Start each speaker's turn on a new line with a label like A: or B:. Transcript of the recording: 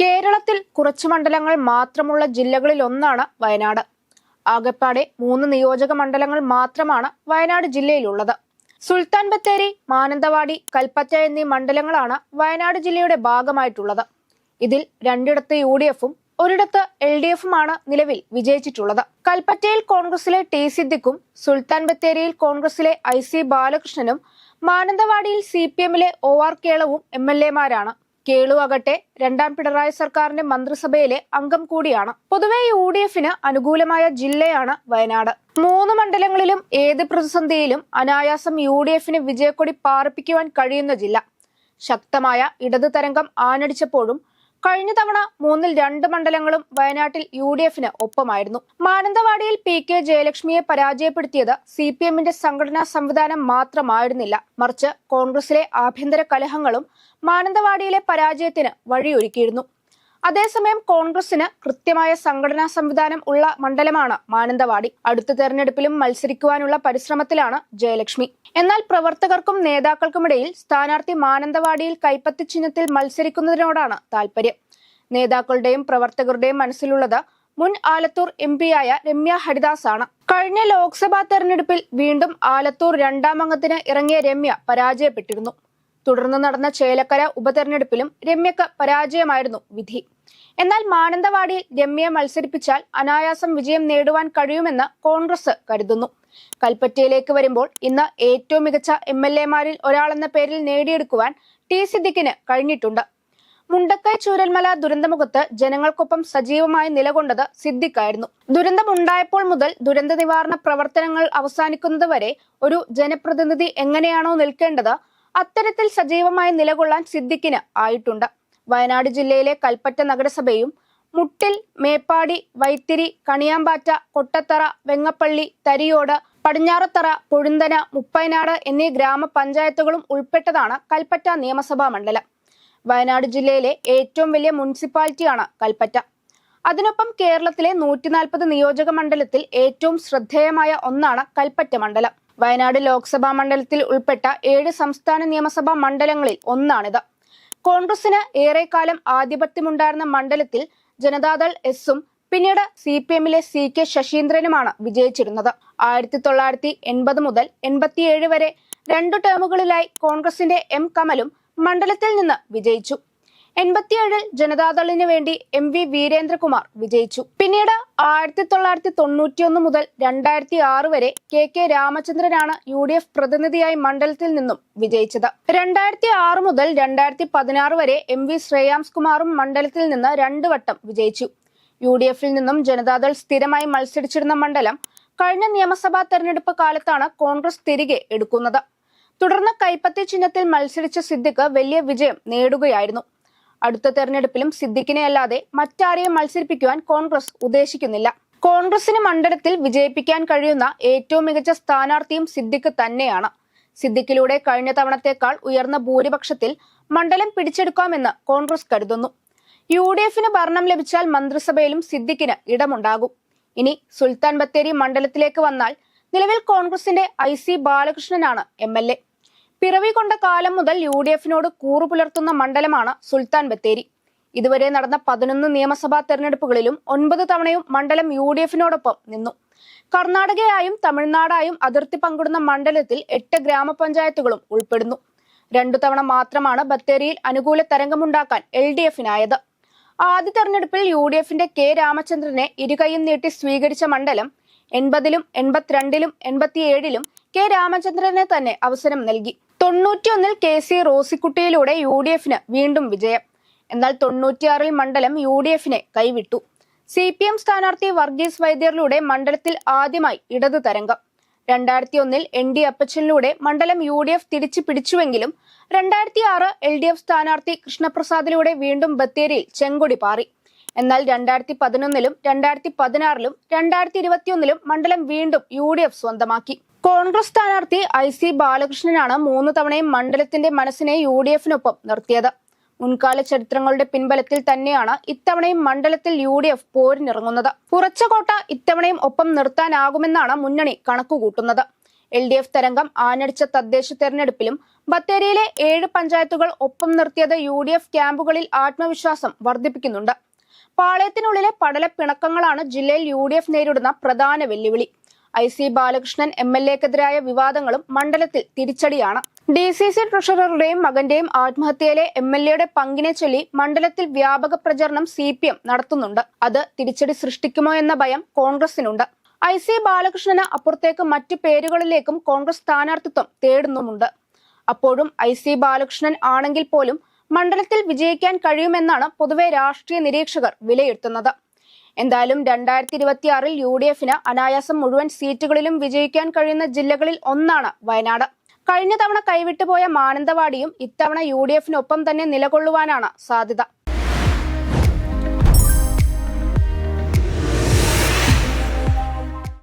A: കേരളത്തിൽ കുറച്ചു മണ്ഡലങ്ങൾ മാത്രമുള്ള ജില്ലകളിൽ ഒന്നാണ് വയനാട്. ആകെപ്പാടെ മൂന്ന് നിയോജക മണ്ഡലങ്ങൾ മാത്രമാണ് വയനാട് ജില്ലയിലുള്ളത്. സുൽത്താൻ ബത്തേരി മാനന്തവാടി കൽപ്പറ്റ എന്നീ മണ്ഡലങ്ങളാണ് വയനാട് ജില്ലയുടെ ഭാഗമായിട്ടുള്ളത്. ഇതിൽ രണ്ടിടത്ത് യു ഡി എഫും ഒരിടത്ത് എൽ ഡി എഫുമാണ് നിലവിൽ വിജയിച്ചിട്ടുള്ളത്. കൽപ്പറ്റയിൽ കോൺഗ്രസിലെ ടി സിദ്ദിഖും സുൽത്താൻ ബത്തേരിയിൽ കോൺഗ്രസിലെ ഐ സി ബാലകൃഷ്ണനും മാനന്തവാടിയിൽ സി പി എമ്മിലെ ഒ ആർ കേളവും എം എൽ എമാരാണ് കേളു ആകട്ടെ രണ്ടാം പിണറായി സർക്കാരിന്റെ മന്ത്രിസഭയിലെ അംഗം കൂടിയാണ്. പൊതുവെ യു ഡി എഫിന് അനുകൂലമായ ജില്ലയാണ് വയനാട്. മൂന്ന് മണ്ഡലങ്ങളിലും ഏത് പ്രതിസന്ധിയിലും അനായാസം യു ഡി എഫിന് വിജയക്കൊടി പാർപ്പിക്കുവാൻ കഴിയുന്ന ജില്ല. ശക്തമായ ഇടതു തരംഗം ആഞ്ഞടിച്ചപ്പോഴും കഴിഞ്ഞ തവണ മൂന്നിൽ രണ്ട് മണ്ഡലങ്ങളും വയനാട്ടിൽ യു ഡി എഫിന് ഒപ്പമായിരുന്നു. മാനന്തവാടിയിൽ പി കെ ജയലക്ഷ്മിയെ പരാജയപ്പെടുത്തിയത് സി പി എമ്മിന്റെ സംഘടനാ സംവിധാനം മാത്രമായിരുന്നില്ല. മറിച്ച് കോൺഗ്രസിലെ ആഭ്യന്തര കലഹങ്ങളും മാനന്തവാടിയിലെ പരാജയത്തിന് വഴിയൊരുക്കിയിരുന്നു. അതേസമയം കോൺഗ്രസിന് കൃത്യമായ സംഘടനാ സംവിധാനം ഉള്ള മണ്ഡലമാണ് മാനന്തവാടി. അടുത്ത തെരഞ്ഞെടുപ്പിലും മത്സരിക്കുവാനുള്ള പരിശ്രമത്തിലാണ് ജയലക്ഷ്മി. എന്നാൽ പ്രവർത്തകർക്കും നേതാക്കൾക്കുമിടയിൽ സ്ഥാനാർത്ഥി മാനന്തവാടിയിൽ കൈപ്പത്തി ചിഹ്നത്തിൽ മത്സരിക്കുന്നതിനോടാണ് താൽപര്യം. നേതാക്കളുടെയും പ്രവർത്തകരുടെയും മനസ്സിലുള്ളത് മുൻ ആലത്തൂർ എം പിയായ രമ്യ ഹരിദാസ് ആണ് കഴിഞ്ഞ ലോക്സഭാ തെരഞ്ഞെടുപ്പിൽ വീണ്ടും ആലത്തൂർ രണ്ടാം അംഗത്തിന് ഇറങ്ങിയ രമ്യ പരാജയപ്പെട്ടിരുന്നു. തുടർന്ന് നടന്ന ചേലക്കര ഉപതെരഞ്ഞെടുപ്പിലും രമ്യക്ക് പരാജയമായിരുന്നു വിധി. എന്നാൽ മാനന്തവാടിയിൽ രമ്യയെ മത്സരിപ്പിച്ചാൽ അനായാസം വിജയം നേടുവാൻ കഴിയുമെന്ന് കോൺഗ്രസ് കരുതുന്നു. കൽപ്പറ്റയിലേക്ക് വരുമ്പോൾ ഇന്ന് ഏറ്റവും മികച്ച എം എൽ എമാരിൽ ഒരാളെന്ന പേരിൽ നേടിയെടുക്കുവാൻ ടി സിദ്ദിഖിന് കഴിഞ്ഞിട്ടുണ്ട്. മുണ്ടക്കൈ ചൂരൽമല ദുരന്തമുഖത്ത് ജനങ്ങൾക്കൊപ്പം സജീവമായി നിലകൊണ്ടത് സിദ്ദിഖായിരുന്നു. ദുരന്തമുണ്ടായപ്പോൾ മുതൽ ദുരന്ത നിവാരണ പ്രവർത്തനങ്ങൾ അവസാനിക്കുന്നത് വരെ ഒരു ജനപ്രതിനിധി എങ്ങനെയാണോ നിൽക്കേണ്ടത് അത്തരത്തിൽ സജീവമായി നിലകൊള്ളാൻ സിദ്ദിഖിന് ആയിട്ടുണ്ട്. വയനാട് ജില്ലയിലെ കൽപ്പറ്റ നഗരസഭയും മുട്ടിൽ മേപ്പാടി വൈത്തിരി കണിയാമ്പാറ്റ കൊട്ടത്തറ വെങ്ങപ്പള്ളി തരിയോട് പടിഞ്ഞാറത്തറ പൊഴുന്തന മുപ്പൈനാട് എന്നീ ഗ്രാമപഞ്ചായത്തുകളും ഉൾപ്പെട്ടതാണ് കൽപ്പറ്റ നിയമസഭാ മണ്ഡലം. വയനാട് ജില്ലയിലെ ഏറ്റവും വലിയ മുനിസിപ്പാലിറ്റിയാണ് കൽപ്പറ്റ. അതിനൊപ്പം കേരളത്തിലെ നൂറ്റിനാൽപ്പത് നിയോജക മണ്ഡലത്തിൽ ഏറ്റവും ശ്രദ്ധേയമായ ഒന്നാണ് കൽപ്പറ്റ മണ്ഡലം. വയനാട് ലോക്സഭാ മണ്ഡലത്തിൽ ഉൾപ്പെട്ട ഏഴ് സംസ്ഥാന നിയമസഭാ മണ്ഡലങ്ങളിൽ ഒന്നാണിത്. കോൺഗ്രസിന് ഏറെക്കാലം ആധിപത്യമുണ്ടായിരുന്ന മണ്ഡലത്തിൽ ജനതാദൾ എസും പിന്നീട് സി പി എമ്മിലെ സി കെ ശശീന്ദ്രനുമാണ് വിജയിച്ചിരുന്നത്. ആയിരത്തി തൊള്ളായിരത്തി എൺപത് മുതൽ എൺപത്തിയേഴ് വരെ രണ്ടു ടേമുകളിലായി കോൺഗ്രസിന്റെ എം കമലും മണ്ഡലത്തിൽ നിന്ന് വിജയിച്ചു. എൺപത്തിയേഴിൽ ജനതാദളിന് വേണ്ടി എം വി വീരേന്ദ്രകുമാർ വിജയിച്ചു. പിന്നീട് ആയിരത്തി തൊള്ളായിരത്തി തൊണ്ണൂറ്റിയൊന്ന് മുതൽ രണ്ടായിരത്തി ആറ് വരെ കെ കെ രാമചന്ദ്രനാണ് യു ഡി എഫ് പ്രതിനിധിയായി മണ്ഡലത്തിൽ നിന്നും വിജയിച്ചത്. രണ്ടായിരത്തി ആറ് മുതൽ രണ്ടായിരത്തി പതിനാറ് വരെ എം വി ശ്രേയാംസ് കുമാറും മണ്ഡലത്തിൽ നിന്ന് രണ്ടു വട്ടം വിജയിച്ചു. യു ഡി എഫിൽ നിന്നും ജനതാദൾ സ്ഥിരമായി മത്സരിച്ചിരുന്ന മണ്ഡലം കഴിഞ്ഞ നിയമസഭാ തെരഞ്ഞെടുപ്പ് കാലത്താണ് കോൺഗ്രസ് തിരികെ എടുക്കുന്നത്. തുടർന്ന് കൈപ്പത്തി ചിഹ്നത്തിൽ മത്സരിച്ച സിദ്ദിഖ് വലിയ വിജയം നേടുകയായിരുന്നു. അടുത്ത തെരഞ്ഞെടുപ്പിലും സിദ്ദിഖിനെ അല്ലാതെ മറ്റാരെയും മത്സരിപ്പിക്കുവാൻ കോൺഗ്രസ് ഉദ്ദേശിക്കുന്നില്ല. കോൺഗ്രസിന് മണ്ഡലത്തിൽ വിജയിപ്പിക്കാൻ കഴിയുന്ന ഏറ്റവും മികച്ച സ്ഥാനാർത്ഥിയും സിദ്ദിഖ് തന്നെയാണ്. സിദ്ദിഖിലൂടെ കഴിഞ്ഞ തവണത്തേക്കാൾ ഉയർന്ന ഭൂരിപക്ഷത്തിൽ മണ്ഡലം പിടിച്ചെടുക്കാമെന്ന് കോൺഗ്രസ് കരുതുന്നു. യു ഡി എഫിന് ഭരണം ലഭിച്ചാൽ മന്ത്രിസഭയിലും സിദ്ദിഖിന് ഇടമുണ്ടാകും. ഇനി സുൽത്താൻ ബത്തേരി മണ്ഡലത്തിലേക്ക് വന്നാൽ നിലവിൽ കോൺഗ്രസിന്റെ ഐ സി ബാലകൃഷ്ണനാണ് എം എൽ എ. പിറവി കൊണ്ട കാലം മുതൽ യു ഡി എഫിനോട് കൂറു പുലർത്തുന്ന മണ്ഡലമാണ് സുൽത്താൻ ബത്തേരി. ഇതുവരെ നടന്ന പതിനൊന്ന് നിയമസഭാ തെരഞ്ഞെടുപ്പുകളിലും ഒൻപത് തവണയും മണ്ഡലം യു ഡി എഫിനോടൊപ്പം നിന്നു. കർണാടകയായും തമിഴ്നാടായും അതിർത്തി പങ്കിടുന്ന മണ്ഡലത്തിൽ എട്ട് ഗ്രാമപഞ്ചായത്തുകളും ഉൾപ്പെടുന്നു. രണ്ടു തവണ മാത്രമാണ് ബത്തേരിയിൽ അനുകൂല തരംഗമുണ്ടാക്കാൻ എൽ ഡി എഫിനായത്. ആദ്യ തെരഞ്ഞെടുപ്പിൽ യു ഡി എഫിന്റെ കെ രാമചന്ദ്രനെ ഇരുകൈയും നീട്ടി സ്വീകരിച്ച മണ്ഡലം എൺപതിലും എൺപത്തിരണ്ടിലും എൺപത്തിയേഴിലും കെ രാമചന്ദ്രനെ തന്നെ അവസരം നൽകി. തൊണ്ണൂറ്റിയൊന്നിൽ കെ സി റോസിക്കുട്ടിയിലൂടെ യു ഡി എഫിന് വീണ്ടും വിജയം. എന്നാൽ തൊണ്ണൂറ്റിയാറിൽ മണ്ഡലം യു ഡി എഫിനെ കൈവിട്ടു. സി പി എം സ്ഥാനാർത്ഥി വർഗീസ് വൈദ്യറിലൂടെ മണ്ഡലത്തിൽ ആദ്യമായി ഇടതു തരംഗം. രണ്ടായിരത്തി ഒന്നിൽ എൻ ഡി അപ്പച്ചനിലൂടെ മണ്ഡലം യു ഡി എഫ് തിരിച്ചു പിടിച്ചുവെങ്കിലും രണ്ടായിരത്തി ആറ് എൽ ഡി എഫ് സ്ഥാനാർത്ഥി കൃഷ്ണപ്രസാദിലൂടെ വീണ്ടും ബത്തേരിയിൽ ചെങ്കൊടി പാറി. എന്നാൽ രണ്ടായിരത്തി പതിനൊന്നിലും രണ്ടായിരത്തി പതിനാറിലും രണ്ടായിരത്തി ഇരുപത്തിയൊന്നിലും മണ്ഡലം വീണ്ടും യു ഡി എഫ് സ്വന്തമാക്കി. കോൺഗ്രസ് സ്ഥാനാർത്ഥി ഐ സി ബാലകൃഷ്ണനാണ് മൂന്ന് തവണയും മണ്ഡലത്തിന്റെ മനസ്സിനെ യു ഡി എഫിനൊപ്പം നിർത്തിയത്. മുൻകാല ചരിത്രങ്ങളുടെ പിൻബലത്തിൽ തന്നെയാണ് ഇത്തവണയും മണ്ഡലത്തിൽ യു ഡി എഫ് പോരിനിറങ്ങുന്നത്. കുറച്ച കോട്ട ഇത്തവണയും ഒപ്പം നിർത്താനാകുമെന്നാണ് മുന്നണി കണക്കുകൂട്ടുന്നത്. എൽ ഡി എഫ് തരംഗം ആഞ്ഞടിച്ച തദ്ദേശ തെരഞ്ഞെടുപ്പിലും ബത്തേരിയിലെ ഏഴ് പഞ്ചായത്തുകൾ ഒപ്പം നിർത്തിയത് യു ഡി എഫ് ക്യാമ്പുകളിൽ ആത്മവിശ്വാസം വർദ്ധിപ്പിക്കുന്നുണ്ട്. പാളയത്തിനുള്ളിലെ പടലപ്പിണക്കങ്ങളാണ് ജില്ലയിൽ യു ഡി എഫ് നേരിടുന്ന പ്രധാന വെല്ലുവിളി. I C Balakrishnan M L എക്കെതിരായ വിവാദങ്ങളും മണ്ഡലത്തിൽ തിരിച്ചടിയാണ്. ഡി സി സി ട്രഷററുടെയും മകന്റെയും ആത്മഹത്യയിലെ എം എൽ എയുടെ പങ്കിനെ ചൊല്ലി മണ്ഡലത്തിൽ വ്യാപക പ്രചരണം സി പി എം നടത്തുന്നുണ്ട്. അത് തിരിച്ചടി സൃഷ്ടിക്കുമോ എന്ന ഭയം കോൺഗ്രസിനുണ്ട്. ഐ സി ബാലകൃഷ്ണന് അപ്പുറത്തേക്ക് മറ്റു പേരുകളിലേക്കും കോൺഗ്രസ് സ്ഥാനാർത്ഥിത്വം തേടുന്നുമുണ്ട്. അപ്പോഴും ഐ സി ബാലകൃഷ്ണൻ ആണെങ്കിൽ പോലും മണ്ഡലത്തിൽ വിജയിക്കാൻ കഴിയുമെന്നാണ് പൊതുവെ രാഷ്ട്രീയ നിരീക്ഷകർ വിലയിരുത്തുന്നത്. എന്തായാലും രണ്ടായിരത്തി ഇരുപത്തിയാറിൽ യു ഡി എഫിന് അനായാസം മുഴുവൻ സീറ്റുകളിലും വിജയിക്കാൻ കഴിയുന്ന ജില്ലകളിൽ ഒന്നാണ് വയനാട്. കഴിഞ്ഞ തവണ കൈവിട്ടുപോയ മാനന്തവാടിയും ഇത്തവണ യു ഡി എഫിനൊപ്പം തന്നെ നിലകൊള്ളുവാനാണ് സാധ്യത.